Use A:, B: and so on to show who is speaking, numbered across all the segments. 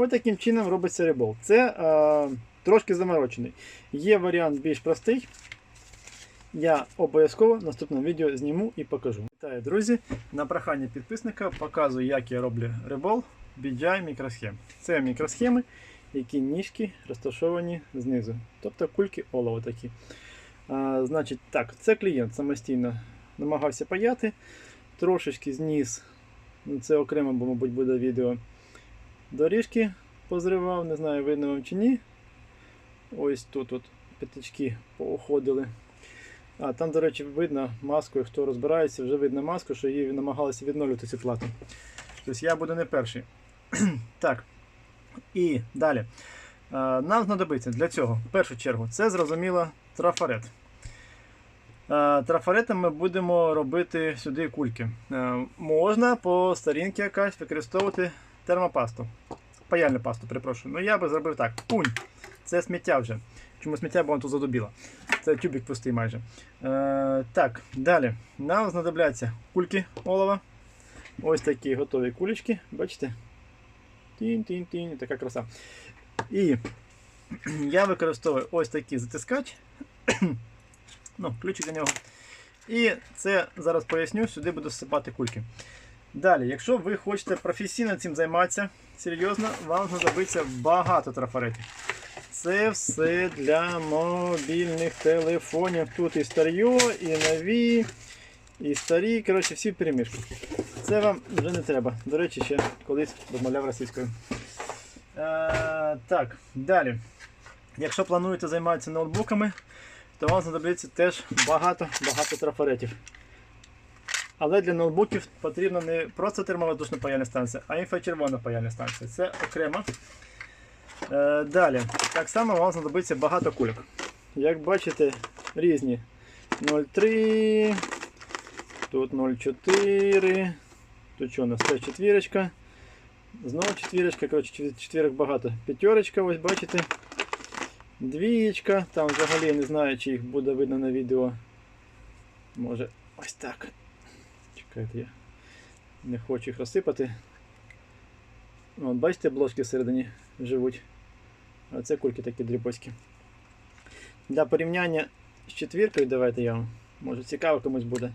A: Ось таким чином робиться рибол. Це е, трошки заморочений. Є варіант більш простий. Я обов'язково в наступному відео зніму і покажу. Вітаю, друзі! На прохання підписника показую, як я роблю рибол BGI мікросхем. Це мікросхеми, які ніжки розташовані знизу. Тобто кульки олова такі. А, значить, так, це клієнт самостійно намагався паяти. Трошечки зніс, ну це окремо, бо, мабуть, буде відео. Доріжки позривав, не знаю, видно вам чи ні. Ось тут от п'ятачки поуходили. А, там, до речі, видно маску, хто розбирається, вже видно маску, що її намагалися відновлювати цю плату. Тобто я буду не перший. так. І далі. Нам знадобиться для цього, в першу чергу, це зрозуміло трафарет. Трафаретом ми будемо робити сюди кульки. Можна по старінки якась використовувати термопасту. Паяльну пасту, перепрошую. Ну я би зробив так. Пунь. Це сміття вже. Чому сміття, бо воно тут задубіло. Це тюбик пустий майже. Е, так, далі. Нам знадобляться кульки олова. Ось такі готові кулечки. Бачите? Тінь-тінь-тінь, така краса. І я використовую ось такий затискач. ну, ключик до нього. І це зараз поясню, сюди буду всипати кульки. Далі, якщо ви хочете професійно цим займатися, серйозно, вам знадобиться багато трафаретів. Це все для мобільних телефонів. Тут і старьо, і нові, і старі. Коротше, всі в перемішку. Це вам вже не треба. До речі, ще колись домовляв російською. Е, так, далі. Якщо плануєте займатися ноутбуками, то вам знадобиться теж багато-багато трафаретів. Але для ноутбуків потрібна не просто термовоздушна паяльна станція, а інфрачервона паяльна станція. Це окремо. Е, далі. Так само вам знадобиться багато кульок. Як бачите, різні 0,3, тут 0,4, тут що у нас це четвірочка. Знову четвірочка, коротше, четвірок багато. П'ятерочка, ось бачите. Двієчка, там взагалі не знаю, чи їх буде видно на відео. Може ось так. Чекайте, я не хочу їх розсипати. От, бачите, блочки всередині живуть. А це кульки такі дрібоські. Для порівняння з четвіркою давайте я вам. Може цікаво комусь буде.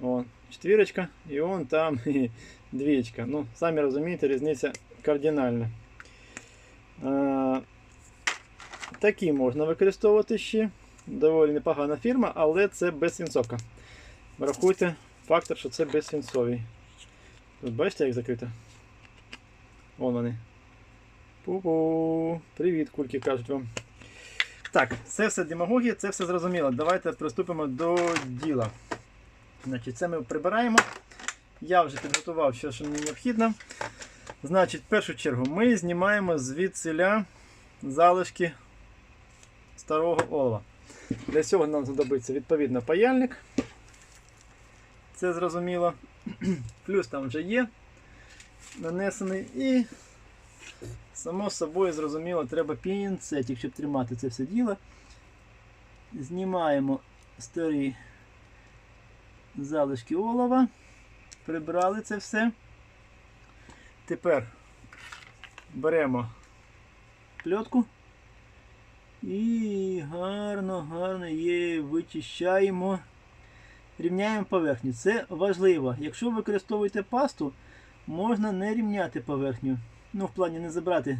A: О, четвірочка і вон там двічка. Ну, самі розумієте, різниця кардинальна. А, такі можна використовувати ще. Доволі непогана фірма, але це безсвінцовка. Врахуйте фактор, що це безсвінцовий. Тут бачите, як закрито? Вон вони. Пу-пу. Привіт, кульки кажуть вам. Так, це все демагогія, це все зрозуміло. Давайте приступимо до діла. Значить, Це ми прибираємо. Я вже підготував все, що мені необхідно. Значить, в першу чергу ми знімаємо звідсиля залишки старого олова. Для цього нам знадобиться відповідно паяльник. Це зрозуміло. Плюс там вже є нанесений і Само собою зрозуміло, треба пінцетик, щоб тримати це все діло. Знімаємо старі залишки олова. Прибрали це все. Тепер беремо пльотку і гарно, гарно її вичищаємо. Рівняємо поверхню. Це важливо. Якщо ви використовуєте пасту, можна не рівняти поверхню. Ну, в плані не забрати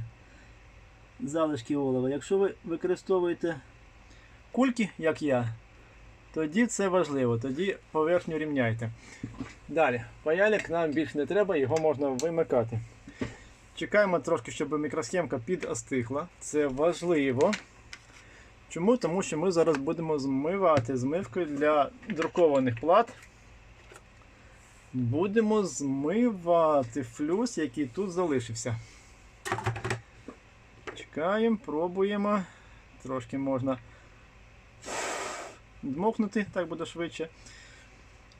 A: залишки олова. Якщо ви використовуєте кульки, як я, тоді це важливо, тоді поверхню рівняйте. Далі, паяльник нам більше не треба, його можна вимикати. Чекаємо трошки, щоб мікросхемка підостигла. Це важливо. Чому? Тому що ми зараз будемо змивати змивкою для друкованих плат. Будемо змивати флюс, який тут залишився. Чекаємо, пробуємо. Трошки можна дмухнути, так буде швидше.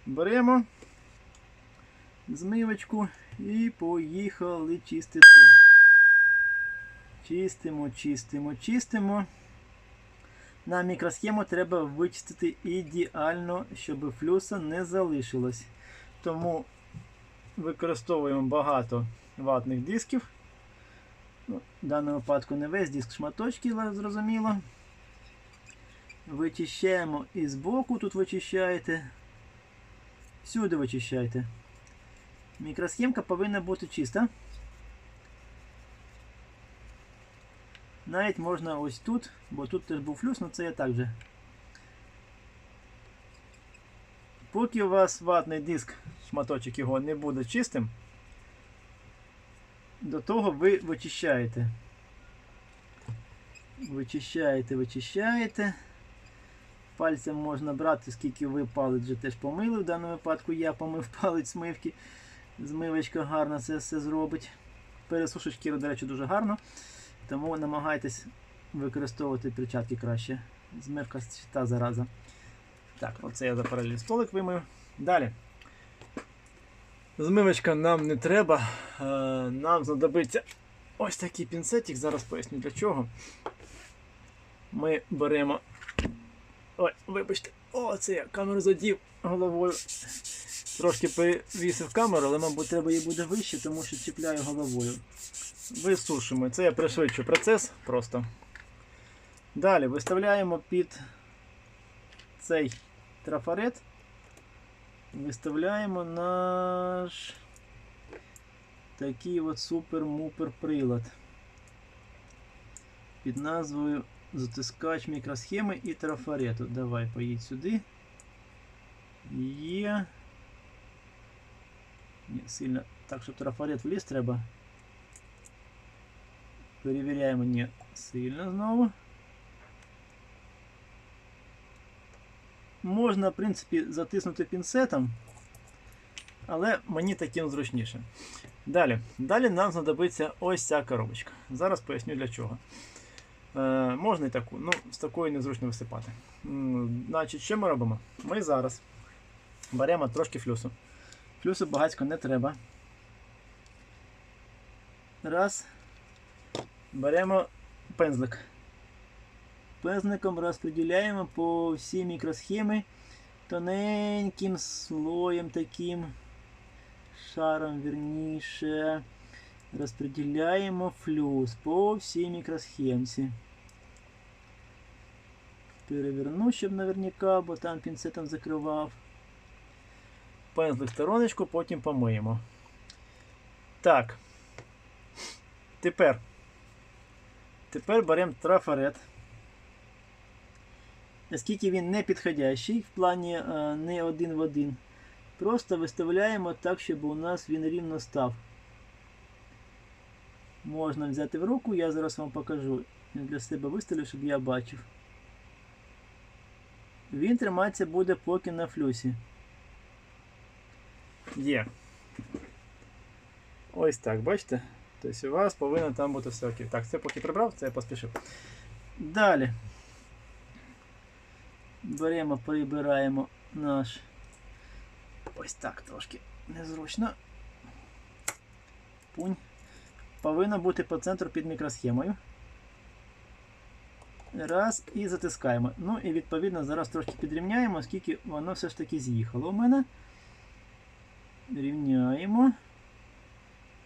A: Беремо змивочку і поїхали чистити. Чистимо, чистимо, чистимо. На мікросхему треба вичистити ідеально, щоб флюса не залишилось. Тому використовуємо багато ватних дисків. Ну, в даному випадку не весь диск шматочки, зрозуміло. Вичищаємо і збоку тут вичищаєте. Всюди вичищайте. Мікросхемка повинна бути чиста. Навіть можна ось тут, бо тут теж був флюс, але це я так же. Поки у вас ватний диск, шматочок його не буде чистим, до того ви вичищаєте. Вичищаєте, вичищаєте. Пальцем можна брати, скільки ви палець вже теж помили. В даному випадку я помив палець змивки. Змивочка гарно це все зробить. Пересушить до речі, дуже гарно. Тому намагайтесь використовувати перчатки краще. Змивка та зараза. Так, оце я за паралель столик вимив. Далі. Змивочка нам не треба. Е, Нам знадобиться ось такий пінцетик. Зараз поясню для чого. Ми беремо. Ой, вибачте, о, це я камеру задів головою. Трошки перевісив камеру, але, мабуть, треба її буде вище, тому що чіпляю головою. Висушимо. Це я пришвидшу процес просто. Далі виставляємо під цей трафарет. Виставляємо наш такий от супер-мупер прилад під назвою затискач мікросхеми і трафарету. Давай, поїдь сюди. Є. Ні, сильно. Так, щоб трафарет вліз треба. Перевіряємо не сильно знову. Можна, в принципі, затиснути пінцетом, але мені таким зручніше. Далі Далі нам знадобиться ось ця коробочка. Зараз поясню для чого. Е, Можна і таку, ну, з такою незручно висипати. Значить, що ми робимо? Ми зараз беремо трошки флюсу. Флюсу багатько не треба. Раз. Беремо пензлик. Пензликом розподіляємо по всій мікросхемі тоненьким слоєм таким шаром вірніше. Розподіляємо флюс по всій мікросхемці. Переверну, щоб наверняка, бо там пінцетом закривав. Пензлик стороночку, потім помиємо. Так. Тепер. Тепер беремо трафарет. Оскільки він не підходящий в плані е, не один в один. Просто виставляємо так, щоб у нас він рівно став. Можна взяти в руку, я зараз вам покажу. Я для себе виставлю, щоб я бачив. Він триматися буде поки на флюсі. Є. Ось так, бачите? Тобто у вас повинно там бути все окей. Так, це поки прибрав, це я поспішив. Далі. Беремо, прибираємо наш. Ось так трошки незручно. Пунь. Повинно бути по центру під мікросхемою. Раз, і затискаємо. Ну і відповідно зараз трошки підрівняємо, оскільки воно все ж таки з'їхало у мене. Рівняємо.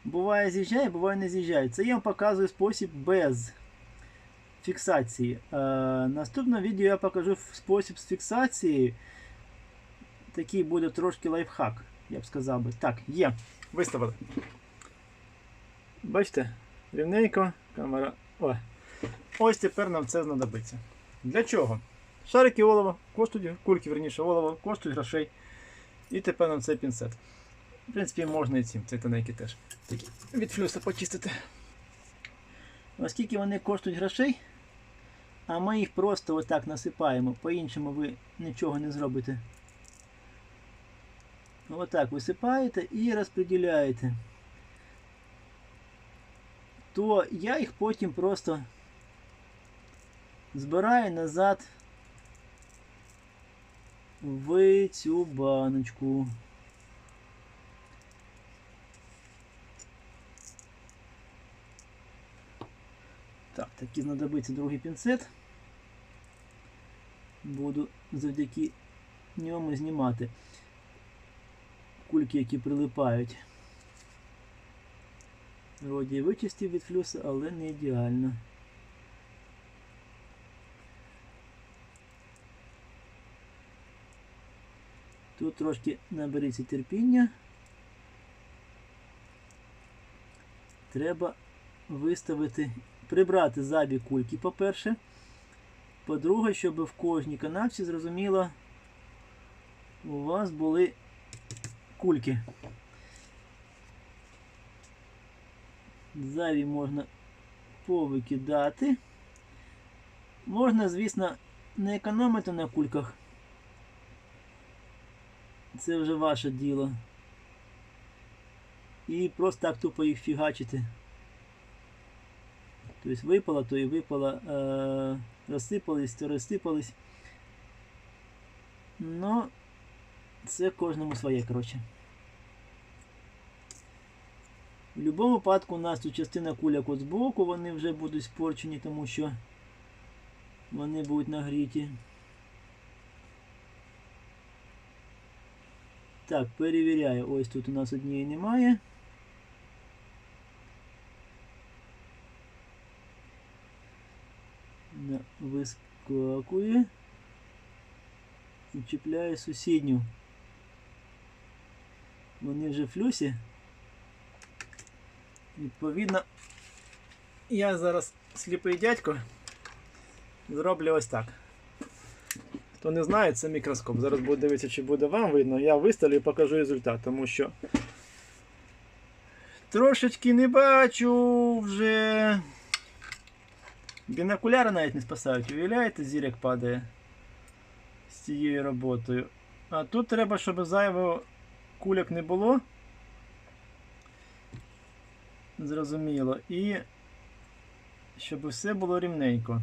A: Буває з'їжджає, буває не з'їжджає. Це я вам показую спосіб без фіксації. Е, наступне відео я покажу спосіб з фіксації. Такий буде трошки лайфхак, я б сказав би. Так, є. Виставили. Бачите, рівненько, камера. О. Ось тепер нам це знадобиться. Для чого? Шарики олова коштують, кульки, верніше, олова коштують грошей. І тепер нам цей пінцет. В принципі, можна і цим, цей теж. Такі від флюса почистити. Оскільки вони коштують грошей, а ми їх просто отак насипаємо, по-іншому ви нічого не зробите. Отак висипаєте і розподіляєте. То я їх потім просто збираю назад в цю баночку. Таки знадобиться другий пінцет. Буду завдяки ньому знімати кульки, які прилипають.
B: Вроді вичистив від флюса, але не ідеально. Тут трошки наберіться терпіння. Треба виставити, прибрати зайві кульки, по-перше. По-друге, щоб в кожній канавці, зрозуміло, у вас були кульки. Зайві можна повикидати. Можна, звісно, не економити на кульках. Це вже ваше діло. І просто так тупо їх фігачити. Тобто випало, то і випало, е, розсипались, то розсипались. Ну, це кожному своє, коротше. В будь-якому випадку у нас тут частина куляк збоку, вони вже будуть спорчені, тому що вони будуть нагріті. Так, перевіряю. Ось тут у нас однієї немає. На- Вискакує. І чіпляє сусідню. Вони вже в флюсі. Відповідно,
A: Я зараз сліпий дядько. Зроблю ось так. Хто не знає, це мікроскоп. Зараз буду дивитися, чи буде вам видно. Я виставлю і покажу результат, тому що трошечки не бачу вже. Бінокуляри навіть не спасають. Уявляєте, зірок падає з цією роботою. А тут треба, щоб зайвого кульок не було. Зрозуміло. І щоб все було рівненько.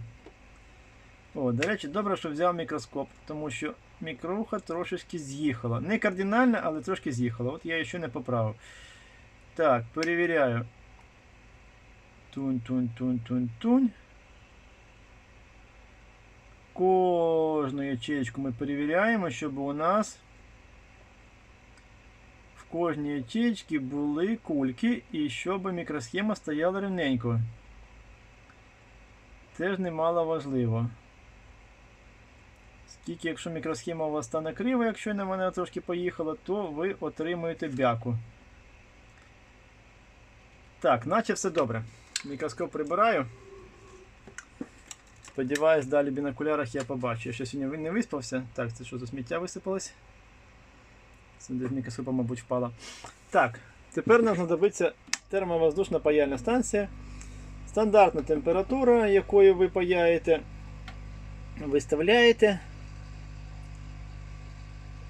A: О, до речі, добре, що взяв мікроскоп, тому що мікруха трошечки з'їхала. Не кардинально, але трошки з'їхала. От я її ще не поправив. Так, перевіряю. Тунь, Кожну ячейку ми перевіряємо, щоб у нас в кожній ячейці були кульки і щоб мікросхема стояла рівненько. Теж немало важливо. Скільки, якщо мікросхема у вас стане крива, якщо на мене трошки поїхала, то ви отримуєте бяку. Так, наче все добре. Мікроскоп прибираю. Сподіваюсь, далі в бінокулярах я побачу. Я ще сьогодні не виспався. Так, це що за сміття висипалось? Це десь мікроскопа, мабуть, впала. Так, тепер нам знадобиться термовоздушна паяльна станція. Стандартна температура, якою ви паяєте, виставляєте.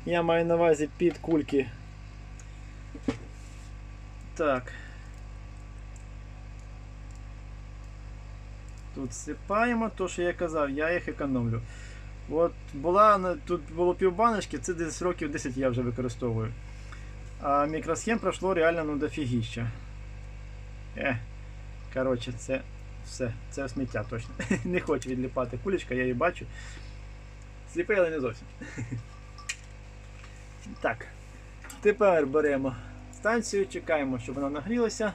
A: Я маю на увазі під кульки. Так. Тут всипаємо, то що я казав, я їх економлю. От була тут було півбаночки, це десь років 10 я вже використовую. А мікросхем пройшло реально ну дофігіща. Е, коротше, це все, це сміття точно. Не хочу відліпати кулечка, я її бачу. Сліпий, але не зовсім. Так. Тепер беремо станцію, чекаємо, щоб вона нагрілася.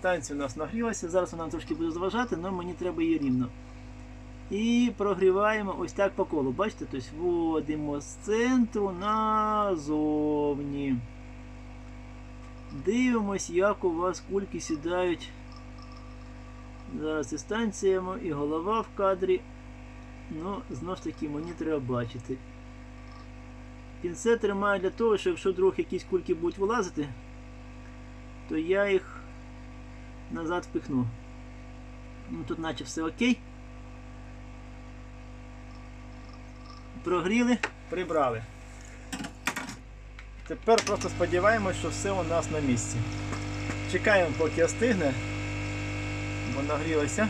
A: Станція у нас нагрілася, зараз вона трошки буде зважати, але мені треба її рівно. І прогріваємо ось так по колу. Бачите, тобто вводимо з центру назовні. Дивимось, як у вас кульки сідають. Зараз і станція, і голова в кадрі. Ну, знову ж таки, мені треба бачити. Пінцет тримаю для того, що якщо вдруг якісь кульки будуть вилазити, то я їх назад впихну. Ну тут наче все окей. Прогріли, прибрали. Тепер просто сподіваємось, що все у нас на місці. Чекаємо, поки остигне, бо нагрілося.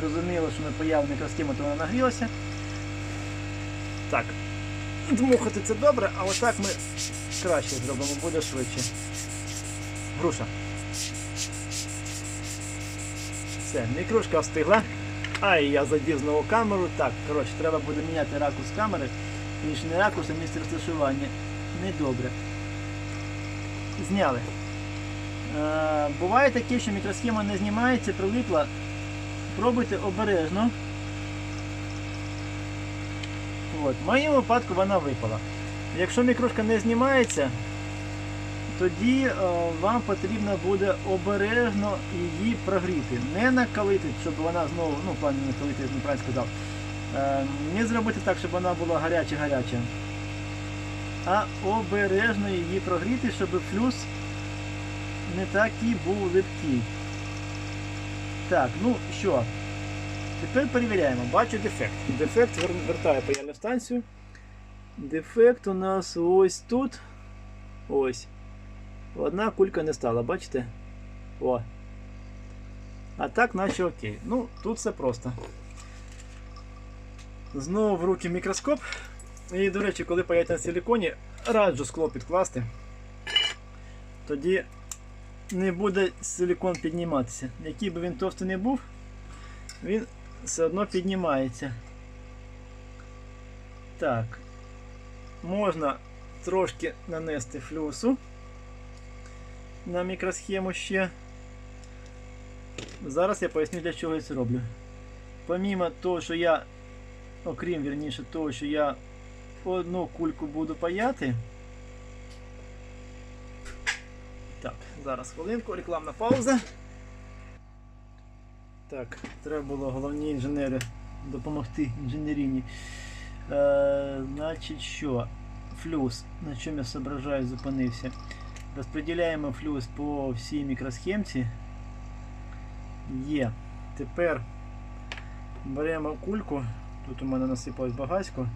A: Зрозуміло, що ми появ мікросхему, то вона нагрілася. Так. Дмухати це добре, а отак ми краще зробимо, буде швидше. Груша. Все, мікрушка встигла. Ай, я задів знову камеру. Так, коротше, треба буде міняти ракурс камери. І ж не ракурс, а місце розташування. Недобре.
B: зняли. Е, буває таке, що мікросхема не знімається, прилипла. Пробуйте обережно. От. В моєму випадку вона випала. Якщо мікрошка не знімається, тоді е, вам потрібно буде обережно її прогріти. Не накалити, щоб вона знову, ну, в плані накалити, я неправильно сказав. Е, не зробити так, щоб вона була гаряча-гаряча. А обережно її прогріти, щоб флюс не такий був липкий. Так, ну що, тепер перевіряємо. Бачу дефект.
A: Дефект вертає паяльну станцію.
B: Дефект у нас ось тут. Ось. Одна кулька не стала, бачите? О. А так, наче окей. Ну, тут все просто.
A: Знову в руки мікроскоп. І, до речі, коли паяти на силіконі, раджу скло підкласти.
B: Тоді не буде силикон підніматися. Який би він товстий не був, він все одно піднімається. Так. Можна трошки нанести флюсу на мікросхему ще. Зараз я поясню, для чого я це роблю. Помімо того, що я, окрім вірніше того, що я одну кульку буду паяти. Так, зараз хвилинку, рекламна пауза. Так, треба було головні інженери допомогти інженеріні. Е, значить що? Флюс, на чому я зображаю, зупинився. Розподіляємо флюс по всій мікросхемці. Є. Тепер беремо кульку. Тут у мене насипалось багатько.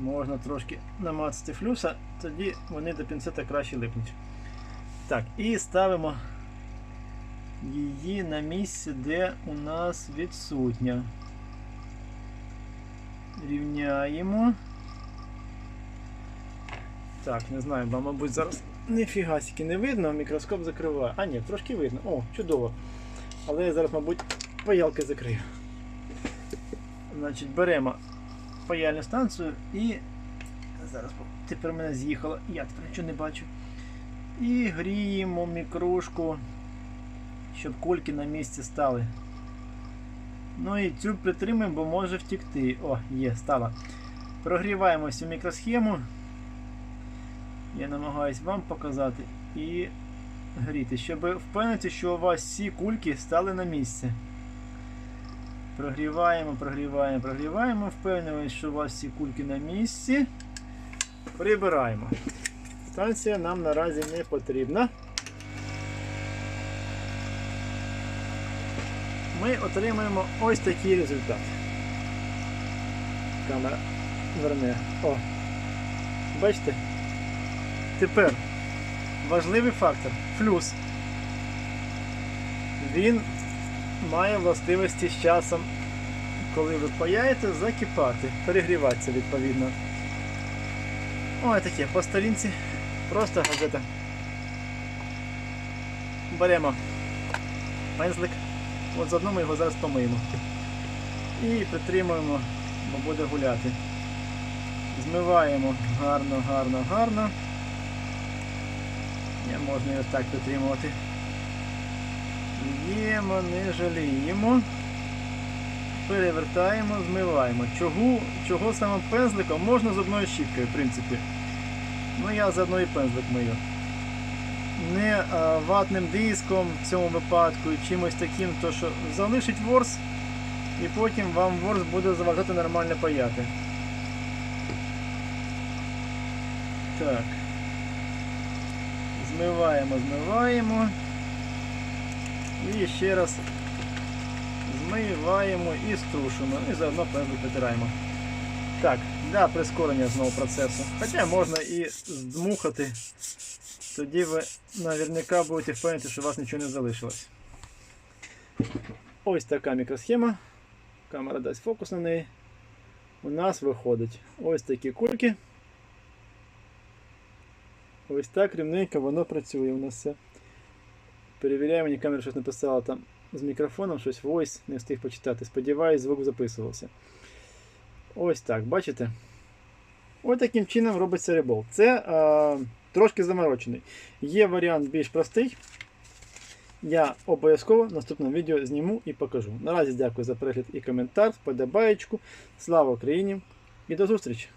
B: Можна трошки намацати флюса, тоді вони до пінцета краще липнуть. Так, і ставимо її на місце, де у нас відсутня. Рівняємо.
A: Так, не знаю, бо, мабуть, зараз ніфіга сіки не видно, мікроскоп закриває. А ні, трошки видно. О, чудово. Але я зараз, мабуть, паялки закрию.
B: Значить, беремо паяльну станцію і. Зараз тепер мене з'їхало, я тепер нічого не бачу. І гріємо мікрушку, щоб кульки на місці стали. Ну і цю притримуємо, бо може втікти. О, є, стала. Прогріваємо всю мікросхему. Я намагаюсь вам показати і гріти, щоб впевнитися, що у вас всі кульки стали на місце. Прогріваємо, прогріваємо, прогріваємо. Впевнюємось, що у вас всі кульки на місці.
A: Прибираємо. Станція нам наразі не потрібна.
B: Ми отримаємо ось такий результат.
A: Камера верне. О. Бачите? Тепер важливий фактор флюс. Він має властивості з часом, коли ви паяєте, закипати, перегріватися відповідно. Ой, таке, по сторінці просто газета. Беремо пензлик. От заодно ми його зараз помиємо. І притримуємо, бо буде гуляти. Змиваємо гарно, гарно, гарно. Не можна його так притримувати. Їмо, не жаліємо. Перевертаємо, змиваємо. Чого, чого саме пензликом? Можна з одною щіткою, в принципі. Ну я з одної пензлик мию. Не ватним диском в цьому випадку і чимось таким, то що залишить ворс і потім вам ворс буде заважати нормально паяти. Так. Змиваємо, змиваємо. І ще раз змиваємо і струшимо. І заодно витираємо. Так, для прискорення знову процесу. Хоча можна і здмухати. Тоді ви наверняка будете впевнені, що у вас нічого не залишилось. Ось така мікросхема. Камера дасть фокус на неї. У нас виходить ось такі кульки. Ось так рівненько воно працює у нас все. Перевіряємо, мені камера щось написала там з мікрофоном, щось voice, не встиг почитати. Сподіваюсь, звук записувався. Ось так, бачите? Ось таким чином робиться рибол. Це е, трошки заморочений. Є варіант більш простий. Я обов'язково в наступному відео зніму і покажу. Наразі дякую за перегляд і коментар, вподобаєчку. Слава Україні і до зустрічі!